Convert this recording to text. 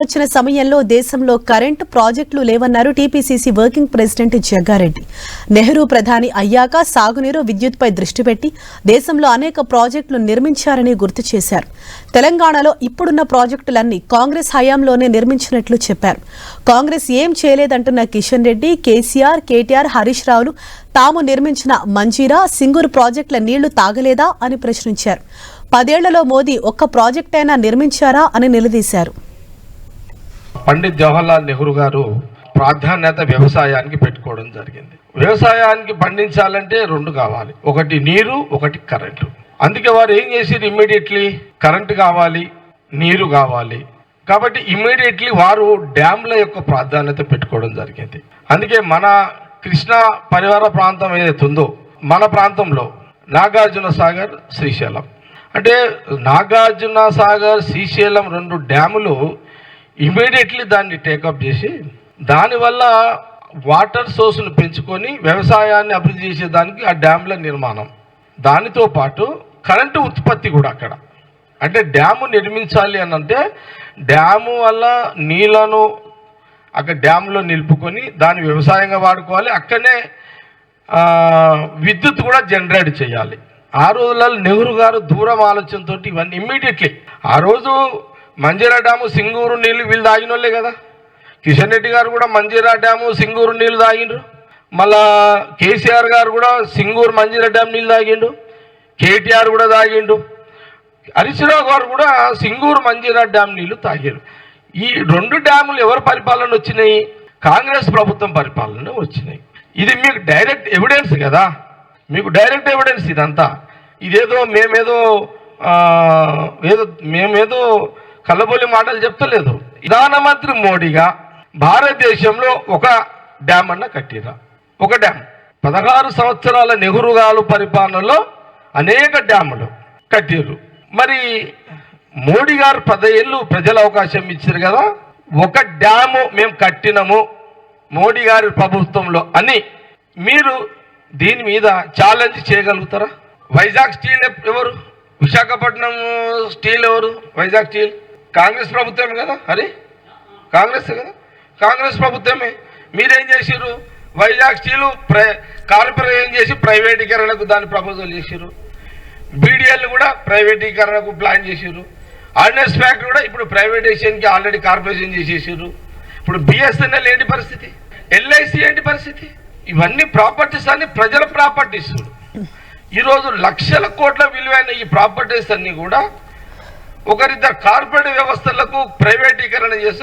వచ్చిన సమయంలో దేశంలో కరెంటు ప్రాజెక్టులు లేవన్నారు TPCC working president Jagga Reddy. Nehru ప్రధాని అయ్యాక సాగునీరు విద్యుత్పై దృష్టి పెట్టి దేశంలో అనేక ప్రాజెక్టులు నిర్మించారని గుర్తు చేశారు. తెలంగాణలో ఇప్పుడున్న ప్రాజెక్టులన్నీ కాంగ్రెస్ హయాంలోనే నిర్మించినట్లు చెప్పారు. కాంగ్రెస్ ఏం చేయలేదంటున్న కిషన్ రెడ్డి కేసీఆర్ కేటీఆర్ హరీష్ రావులు తాము నిర్మించిన మంజీరా సింగూరు ప్రాజెక్టుల నీళ్ళు తాగలేదా అని ప్రశ్నించారు. పదేళ్ళలో మోదీ ఒక్క ప్రాజెక్టైనా నిర్మించారా అని నిలదీశారు. పండిత్ జవహర్లాల్ నెహ్రూ గారు ప్రాధాన్యత వ్యవసాయానికి పెట్టుకోవడం జరిగింది. వ్యవసాయానికి పండించాలంటే రెండు కావాలి. ఒకటి నీరు ఒకటి కరెంటు. అందుకే వారు ఏం చేసారు ఇమ్మీడియట్లీ? కరెంటు కావాలి నీరు కావాలి. కాబట్టి ఇమ్మీడియట్లీ వారు డ్యామ్ల యొక్క ప్రాధాన్యత పెట్టుకోవడం జరిగింది. అందుకే మన కృష్ణా పరివార ప్రాంతం ఏదైతే ఉందో మన ప్రాంతంలో నాగార్జున సాగర్ శ్రీశైలం. అంటే నాగార్జున సాగర్ శ్రీశైలం రెండు డ్యాములు ఇమీడియట్లీ దాన్ని టేకప్ చేసి దానివల్ల వాటర్ సోర్స్ను పెంచుకొని వ్యవసాయాన్ని అభివృద్ధి చేసేదానికి ఆ డ్యామ్ల నిర్మాణం. దానితో పాటు కరెంటు ఉత్పత్తి కూడా అక్కడ. అంటే డ్యాము నిర్మించాలి అని అంటే డ్యాము వల్ల నీళ్ళను అక్కడ డ్యామ్లో నిలుపుకొని దాన్ని వ్యవసాయంగా వాడుకోవాలి. అక్కడనే విద్యుత్ కూడా జనరేట్ చేయాలి. ఆ రోజులలో నెహ్రూ గారు దూరం ఆలోచనతో ఇవన్నీ ఇమ్మీడియట్లీ ఆ రోజు మంజీరా డ్యాము సింగూరు నీళ్ళు వీళ్ళు తాగిన వాళ్ళే కదా. కిషన్ రెడ్డి గారు కూడా మంజీరా డ్యాము సింగూరు నీళ్ళు తాగిండ్రు. మళ్ళా కేసీఆర్ గారు కూడా సింగూరు మంజీరా డ్యామ్ నీళ్ళు తాగిండు. కేటీఆర్ కూడా తాగిండు. హరీశ్రావు గారు కూడా సింగూరు మంజీరా డ్యామ్ నీళ్ళు తాగారు ఈ రెండు డ్యాములు ఎవరి పరిపాలన వచ్చినాయి? కాంగ్రెస్ ప్రభుత్వం పరిపాలన వచ్చినాయి. ఇది మీకు డైరెక్ట్ ఎవిడెన్స్ కదా. మీకు డైరెక్ట్ ఎవిడెన్స్ ఇదంతా. ఇదేదో మేమేదో ఏదో మేమేదో కల్లబొల్లి మాటలు చెప్తలేదు. ప్రధానమంత్రి మోడీగా భారతదేశంలో ఒక డ్యామ్ అన్న కట్టిరా ఒక డ్యామ్. పదహారు సంవత్సరాల నెహ్రూ గారు పరిపాలనలో అనేక డ్యాములు కట్టిర్రు. మరి మోడీ గారు పదేళ్ళు ప్రజల అవకాశం ఇచ్చారు కదా. ఒక డ్యాము మేము కట్టినము మోడీ గారి ప్రభుత్వంలో అని మీరు దీని మీద ఛాలెంజ్ చేయగలుగుతారా? వైజాగ్ స్టీల్ ఎవరు? విశాఖపట్నం స్టీల్ ఎవరు? వైజాగ్ స్టీల్? కాంగ్రెస్ ప్రభుత్వమే కదా అరే కాంగ్రెస్ కదా? కాంగ్రెస్ ప్రభుత్వమే. మీరేం చేసిర్రు? వైజాగ్ స్టీలు ప్రై కార్పొరేషన్ చేసి ప్రైవేటీకరణకు దాని ప్రపోజల్ చేసిర్రు. బీడీఎల్ కూడా ప్రైవేటీకరణకు ప్లాన్ చేసిర్రు. ఆర్డినెన్స్ ఫ్యాక్టరీ కూడా ఇప్పుడు ప్రైవేటైజేషన్కి ఆల్రెడీ కార్పొరేషన్ చేసేసారు ఇప్పుడు బిఎస్ఎన్ఎల్ ఏంటి పరిస్థితి? ఎల్ఐసి ఏంటి పరిస్థితి? ఇవన్నీ ప్రాపర్టీస్ అన్ని ప్రజల ప్రాపర్టీస్. ఈరోజు లక్షల కోట్ల విలువైన ఈ ప్రాపర్టీస్ అన్నీ కూడా ఒకరిద్దరు కార్పొరేట్ వ్యవస్థలకు ప్రైవేటీకరణ చేసి